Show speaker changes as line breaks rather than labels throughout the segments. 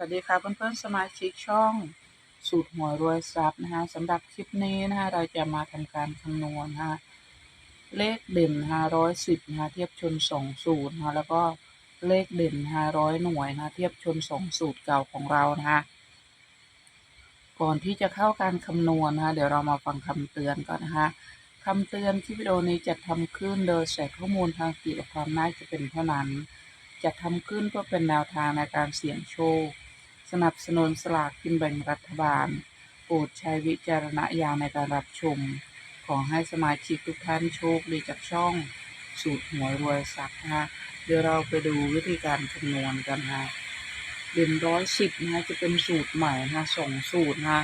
สวัสดีค่ะเพื่อนๆสมาชิกช่องสูตรหวยรวยทรัพย์นะคะสำหรับคลิปนี้นะคะเราจะมาทำการคำนวณนะคะเลขเด่นนะคะร้อยสิบนะคะเทียบชนสองสูตรนะคะแล้วก็เลขเด่นนะคะร้อยหน่วยนะคะเทียบชนสองสูตรเก่าของเรานะคะก่อนที่จะเข้าการคำนวณนะคะเดี๋ยวเรามาฟังคำเตือนก่อนนะคะคำเตือนที่วิดีโอนี้จะทำขึ้นโดยใส่ข้อมูลทางเกี่ยวกับความน่าจะเป็นเท่านั้น จะทำขึ้นเพื่อเป็นแนวทางในการเสี่ยงโชค สนับสนุนสลากกินแบ่งรัฐบาล โปรดใช้วิจารณญาณในการรับชม ขอให้สมาชิกทุกท่านโชคดีจากช่องสูตรหวยรวยทรัพย์นะ เดี๋ยวเราไปดูวิธีการคำนวณกันนะเด่นร้อยสิบนะจะเป็นสูตรใหม่นะสองสูตรนะ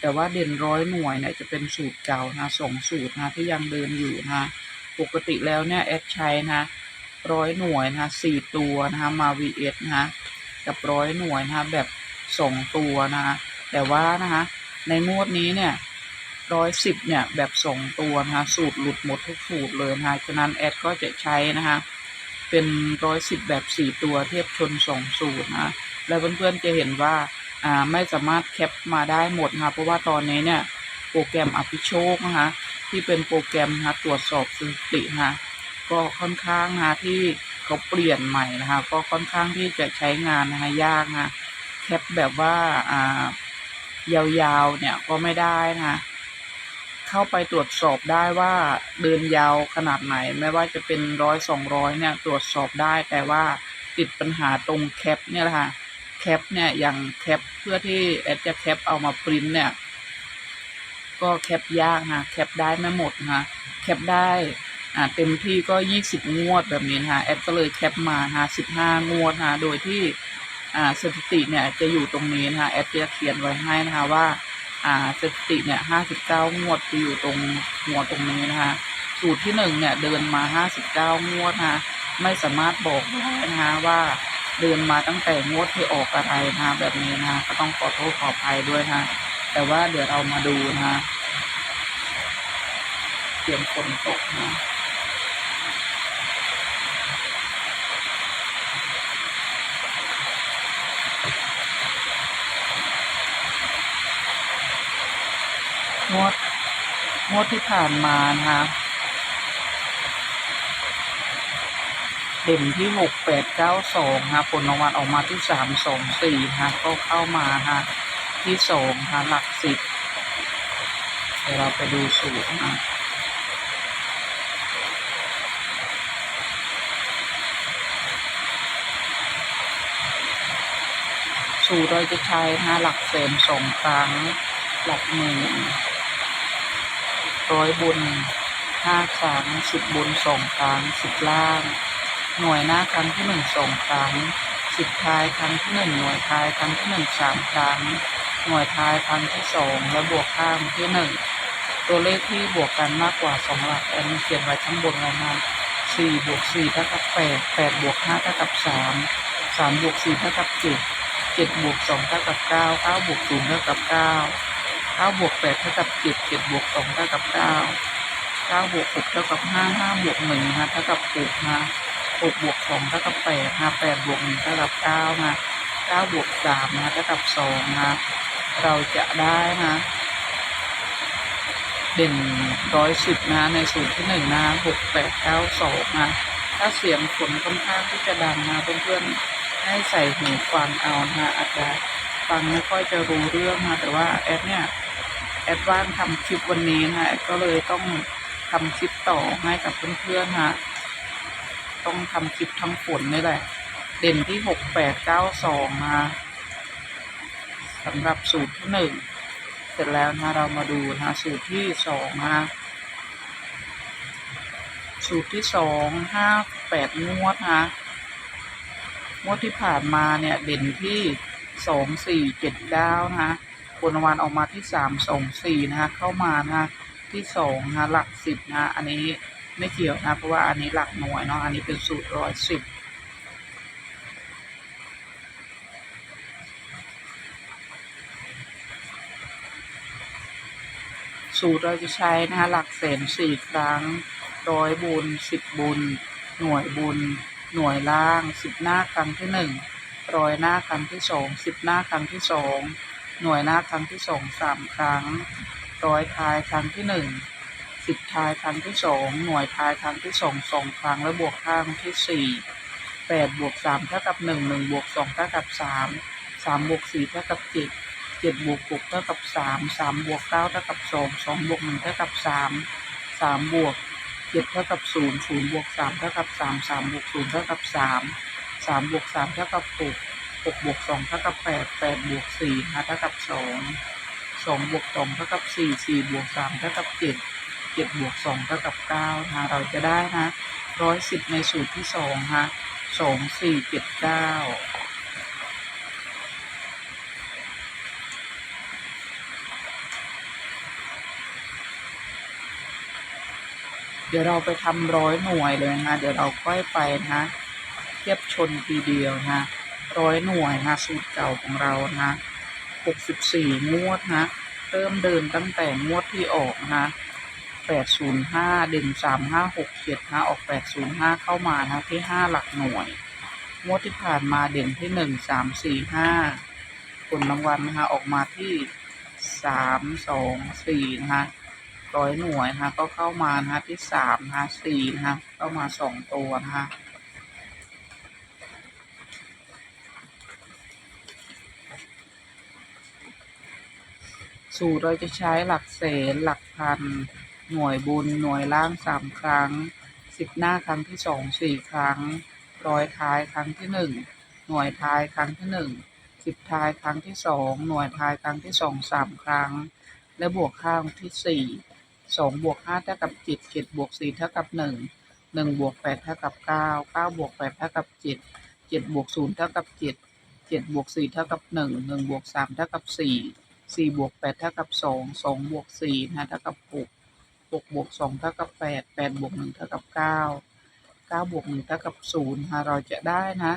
แต่ว่าเด่นร้อยหน่วยเนี่ยจะเป็นสูตรเก่านะสองสูตรนะที่ยังเดินอยู่นะปกติแล้วเนี่ยแอดใช้นะร้อยหน่วยนะสี่ตัวนะมา VS นะคะ กับร้อยหน่วยนะคะแบบสองตัวนะคะแต่ว่านะคะในงวดนี้เนี่ยร้อยสิบเนี่ยแบบสองตัวนะคะสูตรหลุดหมดทุกสูตรเลยนะคะฉะนั้นแอดก็จะใช้นะคะเป็นร้อยสิบแบบสี่ตัวเทียบชนสองสูตรนะแล้วเพื่อนๆจะเห็นว่าอ่าไม่สามารถแคปมาได้หมดนะคะเพราะว่าตอนนี้เนี่ยโปรแกรมอภิโชคนะคะที่เป็นโปรแกรมนะคะตรวจสอบสถิตินะคะก็ค่อนข้างนะคะที่ เขาเปลี่ยนใหม่นะคะก็ค่อนข้างที่จะใช้งานนะคะยากนะแคปแบบว่าอ่ายาวๆเนี่ยก็ไม่ได้นะคะเข้าไปตรวจสอบได้ว่าเดินยาวขนาดไหน ไม่ว่าจะเป็นร้อยสองร้อยเนี่ยตรวจสอบได้แต่ว่าติดปัญหาตรงแคปเนี่ยแหละค่ะแคปเนี่ยอย่างแคปเพื่อที่แอดจะแคปเอามาปริ้นเนี่ยก็แคปยากนะแคปได้ไม่หมดนะแคปได้ อ่าเต็มที่ก็ยี่สิบงวดแบบนี้นะคะแอดก็เลยแคปมาฮะสิบห้างวดนะโดยที่อ่าสถิติเนี่ยจะอยู่ตรงนี้นะคะแอดจะเขียนไว้ให้นะคะว่าอ่าสถิติเนี่ยห้าสิบเก้างวดจะอยู่ตรงหัวตรงนี้นะคะสูตรที่หนึ่งเนี่ยเดินมาห้าสิบเก้างวดนะไม่สามารถบอกได้นะคะว่าเดินมาตั้งแต่งวดที่ออกอะไรนะคะแบบนี้นะคะก็ต้องขอโทษขออภัยด้วยนะคะแต่ว่าเดี๋ยวเรามาดูนะคะเตรียมฝนตกนะ งวดงวดที่ผ่านมานะคะเด่นที่หกแปดเก้าสองค่ะผลรางวัลออกมาที่สามสองสี่ค่ะก็เข้ามาค่ะที่สองค่ะหลักสิบเดี๋ยวเราไปดูสูตรนะสูตรเราจะใช้นะคะหลักแสนสองครั้งหลักหมื่น ร้อยบุญห้าครั้งสิบบุญสองครั้งสิบล่าง หน่วยหน้าครั้งที่หนึ่งสองครั้งสิบท้ายครั้งที่หนึ่งหน่วยท้ายครั้งที่หนึ่งสามครั้ง หน่วยท้ายครั้งที่สองและบวกข้างที่หนึ่งตัวเลขที่บวกกันมากกว่าสองหลักอันเขียนไว้ข้างบนแล้วนะสี่บวกสี่เท่ากับแปดแปดบวกห้าเท่ากับสามสามบวกสี่เท่ากับเจ็ดเจ็ดบวกสองเท่ากับเก้าเก้าบวกศูนย์เท่ากับเก้า เก้าบวกแปดเท่ากับเจ็ดเจ็ดบวกสองเท่ากับเก้าเก้าบวกหกเท่ากับห้าห้าบวกหนึ่งนะเท่ากับหกนะหกบวกสองเท่ากับแปดนะแปดบวกหนึ่งเท่ากับเก้านะเก้าบวกสามนะเท่ากับสองนะเราจะได้นะเด่นร้อยสิบนะในสูตรที่หนึ่งนะหกแปดเก้าสองนะถ้าเสียงฝนค่อนข้างที่จะดังนะเพื่อนๆให้ใส่หูฟังเอานะอาจจะฟังไม่ค่อยจะรู้เรื่องนะแต่ว่าแอดเนี่ย แอดว่างทำคลิปวันนี้นะแอดก็เลยต้องทำคลิปต่อให้กับเพื่อนๆฮะต้องทำคลิปทั้งฝนนี่แหละ เด่นที่หกแปดเก้าสองนะสำหรับสูตรที่หนึ่งเสร็จแล้วนะเรามาดูนะสูตรที่สองนะสูตรที่สองห้าแปดงวดนะงวดที่ผ่านมาเนี่ยเด่นที่สองสี่เจ็ดเก้านะคะ ผลรางวัลออกมาที่สามสองสี่นะคะเข้ามานะคะที่สองนะคะหลักสิบนะอันนี้ไม่เกี่ยวนะเพราะว่าอันนี้หลักหน่วยเนาะอันนี้เป็นสูตรร้อยสิบสูตรเราจะใช้นะคะหลักแสนสี่ครั้งร้อยบุญสิบบุญ หน่วยบุญ หน่วยล่างสิบหน้าครั้งที่หนึ่งร้อยหน้าครั้งที่สองสิบหน้าครั้งที่สอง หน่วยหน้าครั้งที่สองสามครั้ง ร้อยท้ายครั้งที่หนึ่งสิบท้ายครั้งที่สองหน่วยท้ายครั้งที่สองสองครั้งและบวกข้างที่สี่แปดบวกสามเท่ากับหนึ่งหนึ่งบวกสองเท่ากับสามสามบวกสี่เท่ากับเจ็ดเจ็ดบวกหกเท่ากับสามสามบวกเก้าเท่ากับสองสองบวกหนึ่งเท่ากับสามสามบวกเจ็ดเท่ากับศูนย์ศูนย์บวกสามเท่ากับสามสามบวกศูนย์เท่ากับสามสามบวกสามเท่ากับหก หกบวกสองเท่ากับแปดแปดบวกสี่เท่ากับสองสองบวกสองเท่ากับสี่สี่บวกสามเท่ากับเจ็ดเจ็ดบวกสองเท่ากับเก้านะเราจะได้นะร้อยสิบในสูตรที่สองฮะสองสี่เจ็ดเก้าเดี๋ยวเราไปทำร้อยหน่วยเลยนะ เดี๋ยวเราค่อยไปนะ เทียบชนทีเดียวนะ ร้อยหน่วยนะสูตรเก่าของเรานะหกสิบสี่งวดนะเริ่มเดินตั้งแต่งวดที่ออกนะแปดศูนย์ห้าเด่นสามห้าหกเจ็ดนะออกแปดศูนย์ห้าเข้ามานะที่ห้าหลักหน่วย งวดที่ผ่านมาเด่นที่หนึ่งสามสี่ห้าผลรางวัลนะคะออกมาที่สามสองสี่นะคะร้อยหน่วยนะคะก็เข้ามานะคะที่สามนะคะสี่นะคะเข้ามาสองตัวนะคะ สูตรเราจะใช้หลักแสนหลักพัน หน่วยบุญหน่วยล่างสามครั้งสิบหน้าครั้งที่สองสี่ครั้ง ร้อยท้ายครั้งที่หนึ่งหน่วยท้ายครั้งที่หนึ่งสิบท้ายครั้งที่สองหน่วยท้ายครั้งที่สองสามครั้ง และบวกข้างที่สี่สองบวกห้าเท่ากับเจ็ดเจ็ดบวกสี่เท่ากับหนึ่งหนึ่งบวกแปดเท่ากับเก้าเก้าบวกแปดเท่ากับเจ็ดเจ็ดบวกศูนย์เท่ากับเจ็ดเจ็ดบวกสี่เท่ากับหนึ่งหนึ่งบวกสามเท่ากับสี่ สี่บวกแปดเท่ากับสองสองบวกสี่นะเท่ากับหกหกบวกสองเท่ากับแปดแปดบวกหนึ่งเท่ากับเก้าเก้าบวกหนึ่งเท่ากับศูนย์ค่ะเราจะได้นะ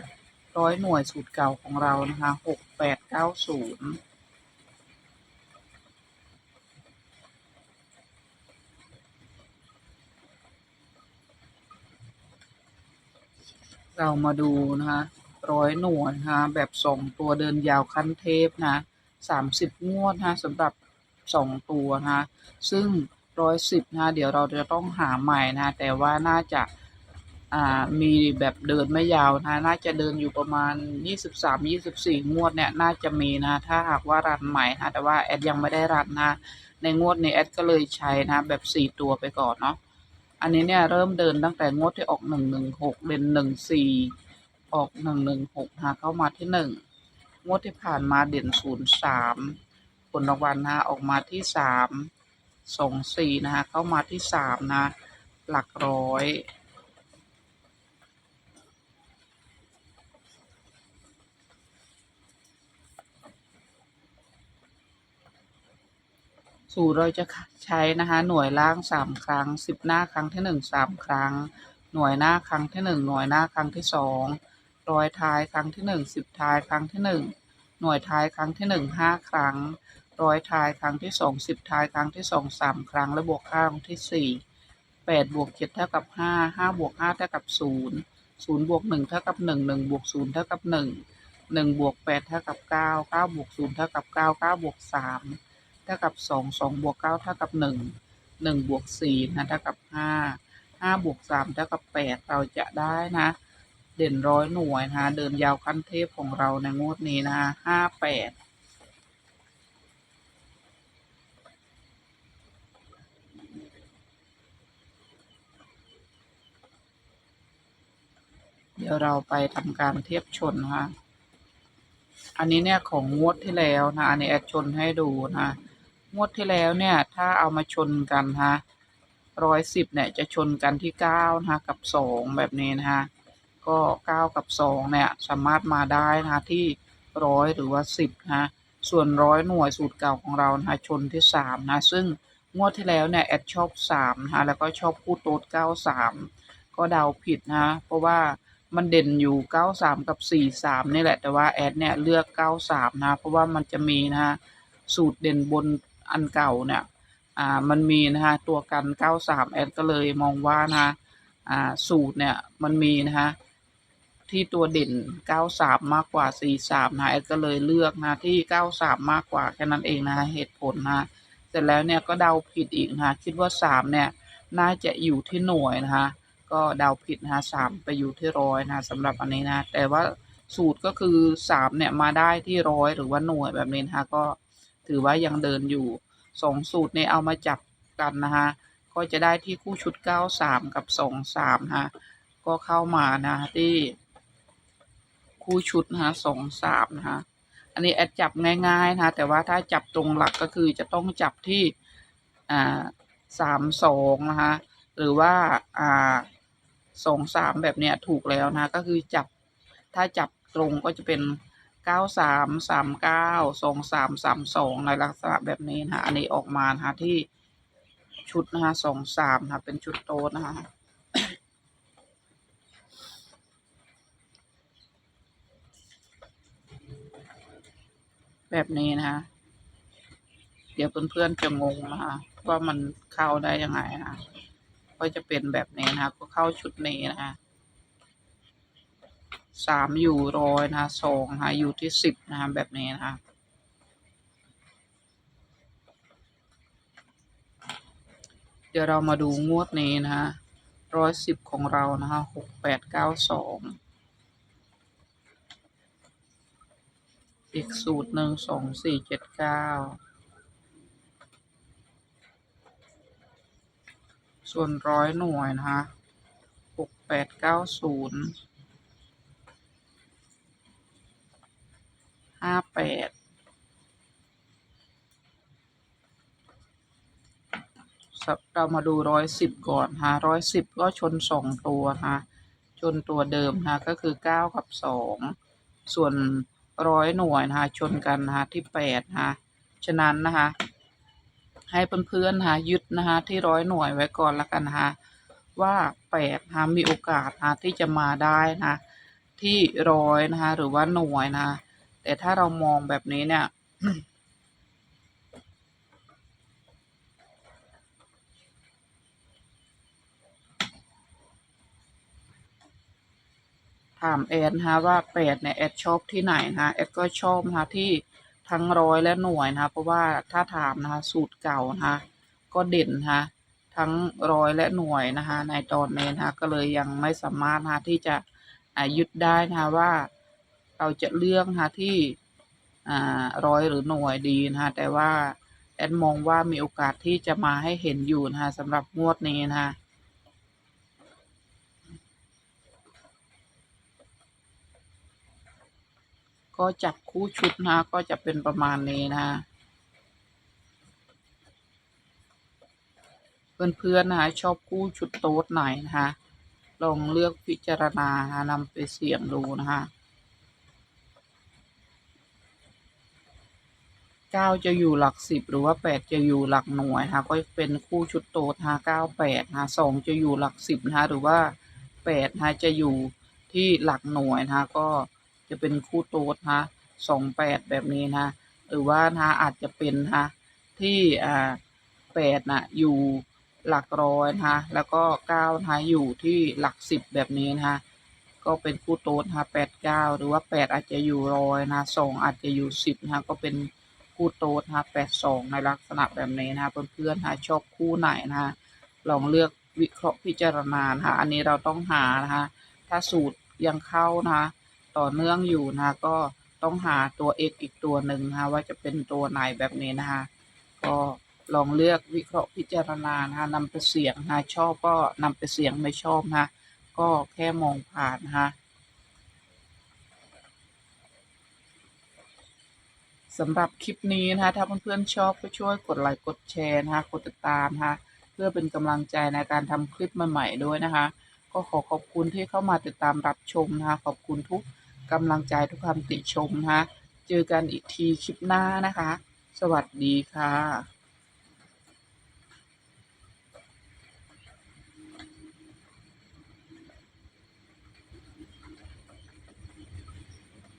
ร้อยหน่วยสูตรเก่าของเรานะคะหกแปดเก้าศูนย์เรามาดูนะคะร้อยหน่วยนะคะแบบสองตัวเดินยาวขั้นเทพนะ สามสิบงวดนะสำหรับสองตัวนะซึ่งร้อยสิบนะเดี๋ยวเราจะต้องหาใหม่นะแต่ว่าน่าจะมีแบบเดินไม่ยาวนะน่าจะเดินอยู่ประมาณ 23 24 งวดเนี่ยน่าจะมีนะ ถ้าหากว่ารันใหม่นะแต่ว่าแอดยังไม่ได้รันนะ ในงวดนี้แอดก็เลยใช้นะ แบบ 4 ตัวไปก่อนเนาะอันนี้เนี่ยเริ่มเดินตั้งแต่งวดที่ออก 116เด่น14 ออก 116นะเข้ามาที่ 1 งวดที่ผ่านมาเด่น03ผลรางวัลนะออกมาที่3 24นะคะเข้ามาที่3นะ หลักร้อยสูตรเราจะใช้นะคะหน่วยล่างสามครั้งสิบหน้าครั้งที่หนึ่งสามครั้ง หน่วยหน้าครั้งที่หนึ่งหน่วยหน้าครั้งที่สอง ร้อยท้ายครั้งที่หนึ่งสิบท้ายครั้งที่หนึ่งหน่วยท้ายครั้งที่หนึ่งห้าครั้ง ร้อยท้ายครั้งที่สองสิบท้ายครั้งที่สองสามครั้ง และบวกข้างที่สี่แปดบวกเจ็ดเท่ากับห้าห้าบวกห้าเท่ากับศูนย์ศูนย์บวกหนึ่งเท่ากับหนึ่งหนึ่งบวกศูนย์เท่ากับหนึ่งหนึ่งบวกแปดเท่ากับเก้าเก้าบวกศูนย์เท่ากับเก้าเก้าบวกสามเท่ากับสองสองบวกเก้าเท่ากับหนึ่งหนึ่งบวกสี่นะเท่ากับห้าห้าบวกสามเท่ากับแปดเราจะได้นะ เด่นร้อยหน่วยนะเดินยาวขั้นเทพของเราในงวดนี้นะห้าแปดเดี๋ยวเราไปทำการเทียบชนนะคะอันนี้เนี่ยของงวดที่แล้วนะอันนี้แอดชนให้ดูนะงวดที่แล้วเนี่ยถ้าเอามาชนกันฮะร้อยสิบเนี่ยจะชนกันที่เก้านะกับสองแบบนี้นะฮะ ก็เก้ากับสองเนี่ยสามารถมาได้นะที่ร้อยหรือว่าสิบนะส่วนร้อยหน่วยสูตรเก่าของเรานะชนที่สามนะซึ่งงวดที่แล้วเนี่ยแอดชอบสามนะแล้วก็ชอบคู่โต๊ดเก้าสามก็เดาผิดนะเพราะว่ามันเด่นอยู่เก้าสามกับสี่สามนี่แหละแต่ว่าแอดเนี่ยเลือกเก้าสามนะเพราะว่ามันจะมีนะฮะสูตรเด่นบนอันเก่าเนี่ยอ่ามันมีนะฮะตัวกันเก้าสามแอดก็เลยมองว่านะอ่าสูตรเนี่ยมันมีนะฮะ ที่ตัวเด่น 93 มากกว่า 43 นะแอดก็เลยเลือกนะที่ 93 มากกว่าแค่นั้นเองนะเหตุผลนะเสร็จแล้วเนี่ยก็เดาผิดอีกนะคิดว่า 3 เนี่ยน่าจะอยู่ที่หน่วยนะคะก็เดาผิดนะคะ3ไปอยู่ที่ร้อยนะสำหรับอันนี้นะ แต่ว่าสูตรก็คือ3เนี่ยมาได้ที่ร้อยหรือว่าหน่วยแบบนี้นะคะก็ถือว่ายังเดินอยู่2สูตรเนี่ยเอามาจับกันนะคะก็จะได้ที่คู่ชุด93กับ23นะคะก็เข้ามานะที่ คู่ชุดนะคะสองสามนะคะอันนี้แอดจับง่ายๆนะคะแต่ว่าถ้าจับตรงหลักก็คือจะต้องจับที่อ่าสามสองนะคะหรือว่าอ่าสองสามแบบเนี้ยถูกแล้วนะก็คือจับถ้าจับตรงก็จะเป็นเก้าสามสามเก้าสองสามสามสองในลักษณะแบบนี้นะคะอันนี้ออกมานะคะที่ชุดนะคะสองสามนะคะเป็นชุดโต๊ะนะคะ แบบนี้นะคะเดี๋ยวเพื่อนๆจะงงนะคะว่ามันเข้าได้ยังไงนะคะก็จะเป็นแบบนี้นะคะก็เข้าชุดนี้นะคะสามอยู่ร้อยนะคะสองนะคะอยู่ที่สิบนะคะแบบนี้นะคะเดี๋ยวเรามาดูงวดนี้นะคะร้อยสิบของเรานะคะหกแปดเก้าสอง อีกสูตรหนึ่งสองสี่เจ็ดเก้าส่วนร้อยหน่วยนะคะหกแปดเก้าศูนย์ห้าแปดเรามาดูร้อยสิบก่อนฮะร้อยสิบก็ชนสองตัวฮะชนตัวเดิมฮะก็คือเก้ากับสองส่วน ร้อยหน่วยนะคะชนกันนะคะที่แปดนะคะฉะนั้นนะคะให้เพื่อนๆนะคะยึดนะคะที่ร้อยหน่วยไว้ก่อนละกันนะคะว่าแปดนะคะมีโอกาสนะคะที่จะมาได้นะที่ร้อยนะคะหรือว่าหน่วยนะะแต่ถ้าเรามองแบบนี้เนี่ย ถามแอดนะคะว่าแปดเนี่ยแอดชอบที่ไหนนะคะแอดก็ชอบนะคะที่ทั้งร้อยและหน่วยนะคะเพราะว่าถ้าถามนะคะสูตรเก่านะคะก็เด่นนะคะทั้งร้อยและหน่วยนะคะในตอนนี้นะคะก็เลยยังไม่สามารถนะคะที่จะอายึดได้นะคะว่าเราจะเลือกนะคะที่ร้อยหรือหน่วยดีนะคะแต่ว่าแอดมองว่ามีโอกาสที่จะมาให้เห็นอยู่นะคะสำหรับงวดนี้นะคะ ก็จับคู่ชุดนะก็จะเป็นประมาณนี้นะ เพื่อนๆนะคะชอบคู่ชุดโต๊ดไหนนะคะลองเลือกพิจารณานะนำไปเสี่ยงดูนะคะเก้าจะอยู่หลักสิบหรือว่าแปดจะอยู่หลักหน่วยนะคะก็เป็นคู่ชุดโต๊ดนะเก้าแปดนะสองจะอยู่หลักสิบนะคะหรือว่าแปดนะคะจะอยู่ที่หลักหน่วยนะคะก็ จะเป็นคู่โต๊ดนะสองแปดแบบนี้นะ หรือว่านะอาจจะเป็นนะที่อ่าแปดนะอยู่หลักร้อยนะแล้วก็เก้านะอยู่ที่หลักสิบแบบนี้นะก็เป็นคู่โต๊ดนะแปดเก้าหรือว่าแปดอาจจะอยู่ร้อยนะสองอาจจะอยู่สิบนะก็เป็นคู่โต๊ดนะแปดสองในลักษณะแบบนี้นะเพื่อนๆนะชอบคู่ไหนนะลองเลือกวิเคราะห์พิจารณานะอันนี้เราต้องหานะคะถ้าสูตรยังเข้านะ ต่อเนื่องอยู่นะคะก็ต้องหาตัว x อีกตัวหนึ่งนะคะว่าจะเป็นตัวไหนแบบนี้นะคะก็ลองเลือกวิเคราะห์พิจารณานะคะนำไปเสี่ยงนะคะชอบก็นำไปเสี่ยงไม่ชอบนะก็แค่มองผ่านนะคะสำหรับคลิปนี้นะคะถ้าเพื่อนๆชอบก็ช่วยกดไลค์กดแชร์นะคะกดติดตามนะคะเพื่อเป็นกำลังใจในการทำคลิปใหม่ๆด้วยนะคะ ก็ขอขอบคุณที่เข้ามาติดตามรับชมนะคะขอบคุณทุก กำลังใจทุกคำติชมนะคะเจอกันอีกทีคลิปหน้านะคะ สวัสดีค่ะ